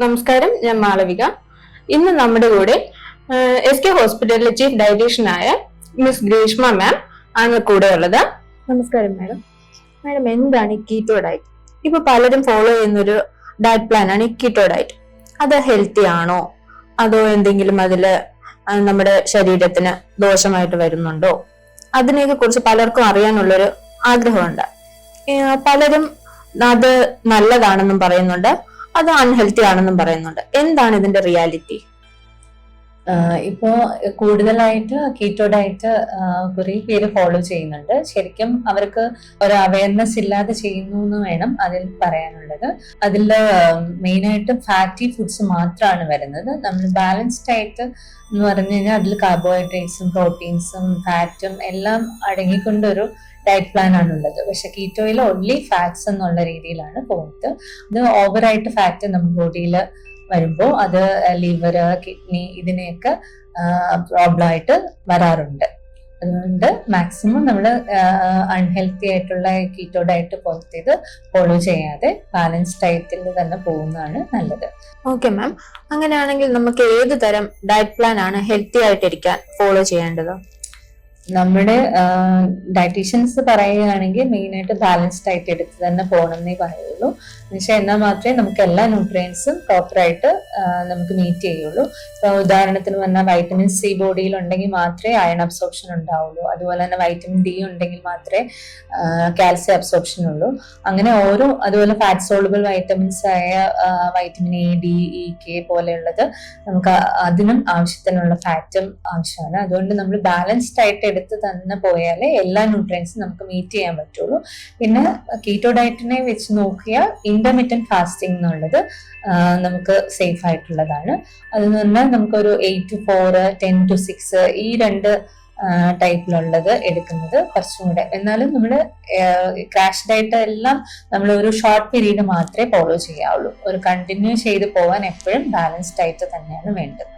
നമസ്കാരം ഞാൻ മാളവിക. ഇന്ന് നമ്മുടെ കൂടെ എസ് കെ ഹോസ്പിറ്റലിലെ ചീഫ് ഡയറ്റീഷ്യനായ മിസ് ഗ്രീഷ്മ മാം ആണ് കൂടെ ഉള്ളത്. നമസ്കാരം മാഡം. മാഡം എന്താണ് ഈ കീറ്റോ ഡയറ്റ് ഇപ്പൊ പലരും ഫോളോ ചെയ്യുന്ന ഒരു ഡയറ്റ് പ്ലാൻ ആണ് ഈ കീറ്റോ ഡയറ്റ് അത് ഹെൽത്തി ആണോ? അതോ എന്തെങ്കിലും അതിൽ നമ്മുടെ ശരീരത്തിന് ദോഷമായിട്ട് വരുന്നുണ്ടോ? അതിനെയൊക്കെ കുറിച്ച് പലർക്കും അറിയാനുള്ളൊരു ആഗ്രഹമുണ്ട്. പലരും അത് നല്ലതാണെന്നും പറയുന്നുണ്ട്. അത് അൺഹെൽത്തി ആണെന്നും പറയുന്നുണ്ട്. എന്താണ് ഇതിന്റെ റിയാലിറ്റി ഇപ്പോ കൂടുതലായിട്ട് കീറ്റോ ഡയറ്റ് കുറേ പേര് ഫോളോ ചെയ്യുന്നുണ്ട്. ശരിക്കും അവർക്ക് ഒരു അവയർനെസ് ഇല്ലാതെ ചെയ്യുന്നു എന്ന് വേണം അതിൽ പറയാനുള്ളത്. അതിൽ മെയിനായിട്ട് ഫാറ്റി ഫുഡ്സ് മാത്രമാണ് വരുന്നത്. നമ്മൾ ബാലൻസ്ഡ് ആയിട്ട് എന്ന് പറഞ്ഞു കഴിഞ്ഞാൽ അതിൽ കാർബോഹൈഡ്രേറ്റ്സും പ്രോട്ടീൻസും ഫാറ്റും എല്ലാം അടങ്ങിക്കൊണ്ടൊരു ഡയറ്റ് പ്ലാൻ ആണ് ഉള്ളത് പക്ഷെ കീറ്റോയിൽ ഓൺലി ഫാറ്റ്സ് എന്നുള്ള രീതിയിലാണ് പോകുന്നത്. ഇത് ഓവറായിട്ട് ഫാറ്റ് നമ്മുടെ ബോഡിയിൽ വരുമ്പോൾ അത് ലിവർ കിഡ്നി ഇതിനെയൊക്കെ പ്രോബ്ലം ആയിട്ട് വരാറുണ്ട്. അതുകൊണ്ട് മാക്സിമം നമ്മൾ അൺഹെൽത്തി ആയിട്ടുള്ള കീറ്റോ ഡയറ്റ് പോലത്തെ ഇത് ഫോളോ ചെയ്യാതെ ബാലൻസ് ഡയറ്റിൽ തന്നെ പോകുന്നതാണ് നല്ലത്. Okay ma'am. അങ്ങനെയാണെങ്കിൽ നമുക്ക് ഏത് തരം ഡയറ്റ് പ്ലാൻ ആണ് ഹെൽത്തി ആയിട്ടിരിക്കാൻ ഫോളോ ചെയ്യേണ്ടത്? നമ്മുടെ ഡയറ്റീഷ്യൻസ് പറയുകയാണെങ്കിൽ മെയിനായിട്ട് ബാലൻസ്ഡ് ആയിട്ട് എടുത്ത് തന്നെ പോകണം എന്നേ പറയുള്ളൂ. എന്നുവെച്ചാൽ എന്നാൽ മാത്രമേ നമുക്ക് എല്ലാ ന്യൂട്രിയൻസും പ്രോപ്പറായിട്ട് നമുക്ക് മീറ്റ് ചെയ്യുള്ളൂ. ഇപ്പൊ ഉദാഹരണത്തിന് പറഞ്ഞാൽ വൈറ്റമിൻ സി ബോഡിയിൽ ഉണ്ടെങ്കിൽ മാത്രമേ അയൺ അബ്സോർപ്ഷൻ ഉണ്ടാവുള്ളൂ. അതുപോലെ തന്നെ വൈറ്റമിൻ ഡി ഉണ്ടെങ്കിൽ മാത്രമേ കാൽസ്യം അബ്സോർപ്ഷൻ ഉള്ളൂ. അങ്ങനെ ഓരോ അതുപോലെ ഫാറ്റ് സോളുബിൾ വൈറ്റമിൻസ് ആയ vitamin A D E K പോലെയുള്ളത് നമുക്ക് അതിനും ആവശ്യത്തിനുള്ള ഫാറ്റും ആവശ്യമാണ്. അതുകൊണ്ട് നമ്മൾ ബാലൻസ്ഡ് ആയിട്ട് എടുത്ത് തന്നെ പോയാലേ എല്ലാ ന്യൂട്രിയൻസും നമുക്ക് മീറ്റ് ചെയ്യാൻ പറ്റുള്ളൂ. പിന്നെ കീറ്റോ ഡയറ്റിനെ വെച്ച് നോക്കിയാൽ ഇന്റർമീഡിയറ്റ് ഫാസ്റ്റിംഗ് എന്നുള്ളത് നമുക്ക് സേഫ് ആയിട്ടുള്ളതാണ്. അതെന്ന് പറഞ്ഞാൽ നമുക്കൊരു eight to four ten to six ഈ രണ്ട് ടൈപ്പിലുള്ളത് എടുക്കുന്നത് കുറച്ചും കൂടെ. എന്നാലും നമ്മൾ ക്രാഷ് ഡയറ്റ് എല്ലാം നമ്മൾ ഒരു ഷോർട്ട് പീരീഡ് മാത്രമേ ഫോളോ ചെയ്യാവുള്ളൂ. ഒരു കണ്ടിന്യൂ ചെയ്ത് പോകാൻ എപ്പോഴും ബാലൻസ്ഡ് ഡയറ്റ് തന്നെയാണ് വേണ്ടത്.